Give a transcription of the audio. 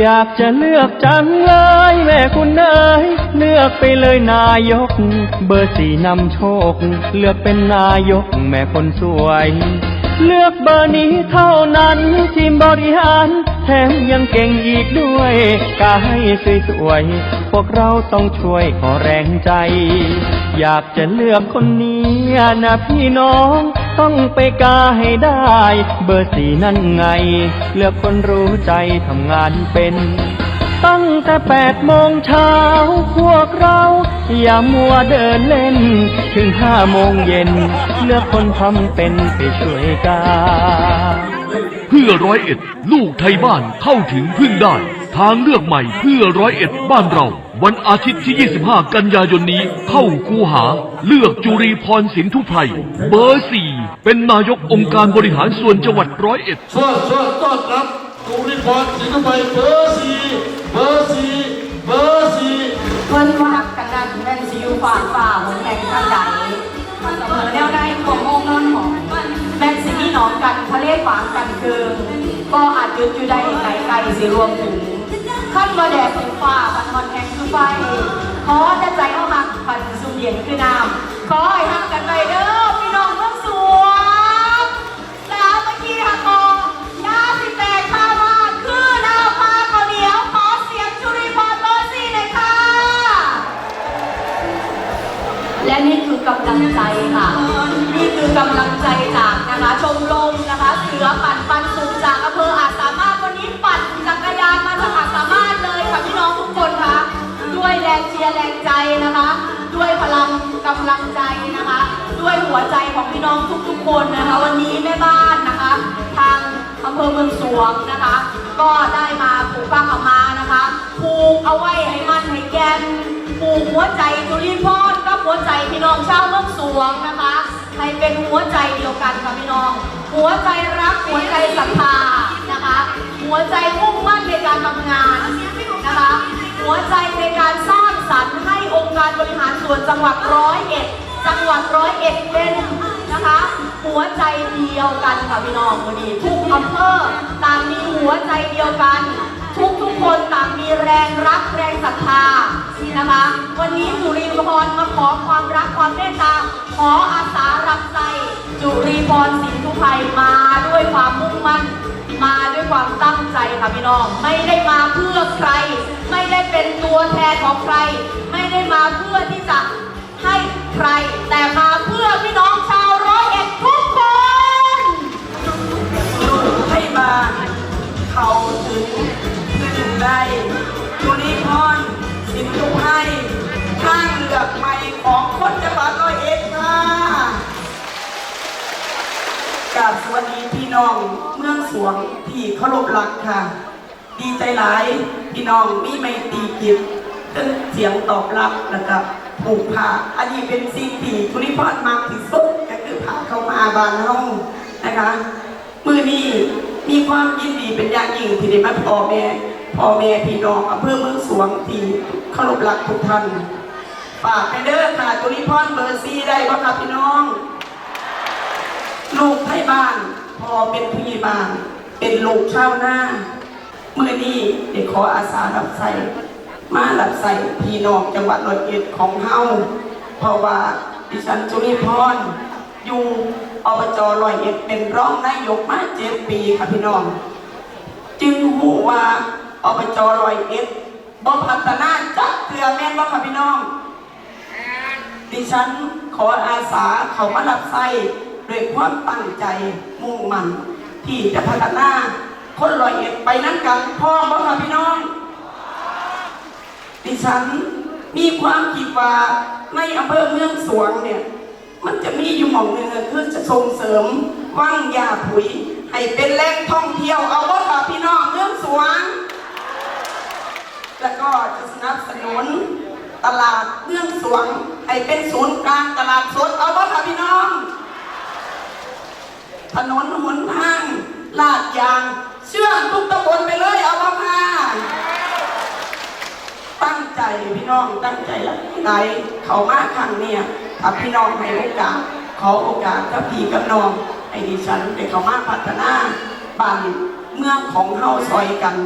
อยากจะเลือกจังเลยแม่คุณเอ๋ยเลือกไปเลยนายก เบอร์สี่นำโชค เลือกเป็นนายกแม่คนสวย เลือกเบอร์นี้เท่านั้นทีมบริหาร แถมยังเก่งอีกด้วยกาให้สวยๆพวกเราต้องช่วยขอแรงใจ อยากจะเลือกคนนี้นะพี่น้อง ต้องไปกาให้ได้ เบอร์สี่นั่นไง เลือกคนรู้ใจทำงานเป็น ตั้งแต่แปดโมงเช้าพวกเรา อย่ามัวเดินเล่น ถึงห้าโมงเย็น เลือกคนทำเป็นไปช่วยกา เพื่อร้อยเอ็ด ลูกไทยบ้านเข้าถึงพึ่งได้ ทางเลือกใหม่เพื่อร้อยเอ็ดบ้านเรา วันอาทิตย์ที่ 25 กันยายนนี้เข้าคูหา เลือกจุรีพรสินทุไพรเบอร์สี่เป็นนายกองค์การบริหารส่วนจังหวัดร้อยเอ็ดสวัสดีต้อนรับกุริพรสิงห์ไปเบอร์สี่เบอร์สี่เบอร์สี่เพิ่นว่าหักกันนั้นแม่นสิอยู่ฝ่าฝ่าหนแห่งทางใดเสมอแนวใดขององค์นอนของแม่นสิมีหนองกันทะเลฝางกันเกิงก็อาจหยุดอยู่ใดไกลไกลสิรวมถึง ขั้นบ่แดดถึงฝ่าพันมอนแห่งคือไฟขอแต่ใจเอาหักพันสุมเย็นคือน้ำขอให้หักกันไปเด้อพี่น้องเมืองสวงสาวเมื่อกี้หักกองยาสิแตกข้าวาคือดาวพาข้าเหนียวขอเสียงจุริพรโรซี่หน่อยค่ะ และนี่คือกำลังใจค่ะ นี่คือกำลังใจจากนะคะชมรมนะคะเสือปั่นปันสุขจากอำเภออาจส หัวใจของพี่น้องทุกๆคนนะคะ วันนี้แม่บ้านนะคะ ทางอำเภอเมืองสวงนะคะ ก็ได้มาปลูกฟ้าขาวมานะคะผูกเอาไว้ให้มันให้แกนปลูกหัวใจจุลินทร์กับหัวใจพี่น้องชาวเมืองสวงนะคะให้เป็นหัวใจเดียวกันค่ะพี่น้อง หัวใจรักหัวใจศรัทธานะคะ หัวใจมุ่งมั่นในการทำงานนะคะ หัวใจในการสร้างสรรค์ให้องค์การบริหารส่วนจังหวัดร้อยเอ็ด จังหวัดร้อยเอ็ดเป็นนะคะ หัวใจเดียวกันค่ะพี่น้องวันนี้ทุกอำเภอต่างมีหัวใจเดียวกัน ทุกทุกคนต่างมีแรงรักแรงศรัทธานะคะ วันนี้จุรีพรมาขอความรักความเมตตาขออาสารับใจ จุรีพรสินทุไพยมาด้วยความมุ่งมั่นมาด้วยความตั้งใจค่ะพี่น้องไม่ได้มาเพื่อใคร ไม่ได้เป็นตัวแทนของใคร ไม่ได้มาเพื่อที่จะ ถึงถึงได้จุลิพรสินทุให้ทางเหลือกใหม่ของคนจังหวัดร้อยเอ็ดค่ะกับสวัสดีพี่น้องเมืองสวงที่เคารพรักค่ะ ดีใจหลายพี่น้องมีไม่ตีกิจตึ้งเสียงตอบรับแล้วก็ผูกผ้าอันนี้เป็นสิ่งที่จุลิพรมากที่สุดก็คือผ้าเข้ามาบานเฮานะคะ มือนี้ มีความยินดีเป็นอย่างยิ่งที่ได้มาพ่อแม่พ่อแม่พี่น้องอำเภอเมืองสวงที่เคารพรักทุกท่านฝากไปเด้อค่ะจุลิพรเบอร์ซีได้บ่ครับพี่น้อง ลูกไทยบ้านพ่อเป็นผู้ใหญ่บ้าน เป็นลูกชาวนาเมื่อนี้ได้ขออาสารับใส่มารับใส่พี่น้องจังหวัดร้อยเอ็ดของเฮาเพราะว่าดิฉันจุลิพรอยู่ อบจร้อยเอ็ดเป็นรองนายกมาเจ็ดปีค่ะพี่น้อง จึงหูว่าอบจร้อยเอ็ดบ่พัฒนาจักเทือแม่นบ่ค่ะพี่น้อง ดิฉันขออาสาเขามารับใช้ด้วยความตั้งใจมุ่งมั่นที่จะพัฒนาคนร้อยเอ็ดไปนั้นกันพ่อบ่ค่ะพี่น้อง ดิฉันมีความคิดว่าในอำเภอเมืองสวงเนี่ย มันจะมีอยู่หม่องหนึ่งคือจะส่งเสริมว่างยาผุย ให้เป็นแหล่งท่องเที่ยวเอาว่าค่ะพี่น้องเมืองสวง แล้วก็จะสนับสนุนตลาดเมืองสวง ให้เป็นศูนย์กลางตลาดสดเอาว่าค่ะพี่น้อง ถนนหนทางลาดยาง เชื่อมทุกตำบลไปเลยเอาว่าค่ะตั้งใจพี่น้องตั้งใจแล้วไหนเขามาครั้งเนี่ย พี่น้องให้โอกาสขอโอกาสกับพี่กับน้องไอ้ดิฉันเด้เขามาพัฒนาบ้านเมืองของเฮาซอยกัน